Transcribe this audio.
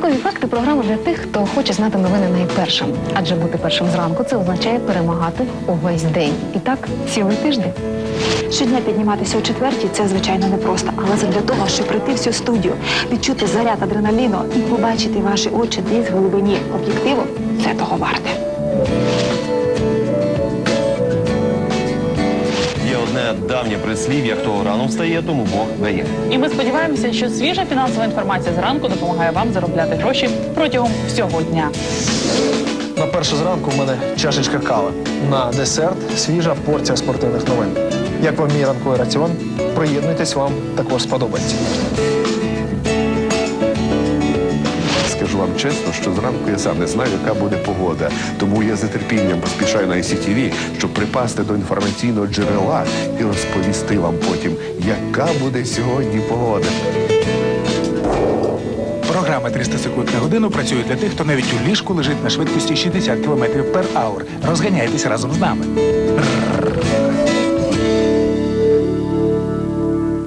факти програма для тих, хто хоче знати новини найпершим. Адже бути першим зранку це означає перемагати увесь день. І так цілий тиждень. Щодня підніматися о четвертій це звичайно непросто, але задля того, щоб прийти всю студію, відчути заряд адреналіну і побачити ваші очі десь в глибині об'єктиву, це того варте. Одне давнє прислів'я, хто рано встає, тому Бог дає. І ми сподіваємося, що свіжа фінансова інформація зранку допомагає вам заробляти гроші протягом всього дня. На перше зранку в мене чашечка кави. На десерт свіжа порція спортивних новин. Як вам мій ранковий раціон? Приєднуйтесь, вам також сподобається. Вам чесно, що зранку я сам не знаю, яка буде погода. Тому я з нетерпінням поспішаю на ICTV, щоб припасти до інформаційного джерела і розповісти вам потім, яка буде сьогодні погода. Програма «300 секунд на годину працює для тих, хто навіть у ліжку лежить на швидкості 60 км per hour. Розганяйтесь разом з нами.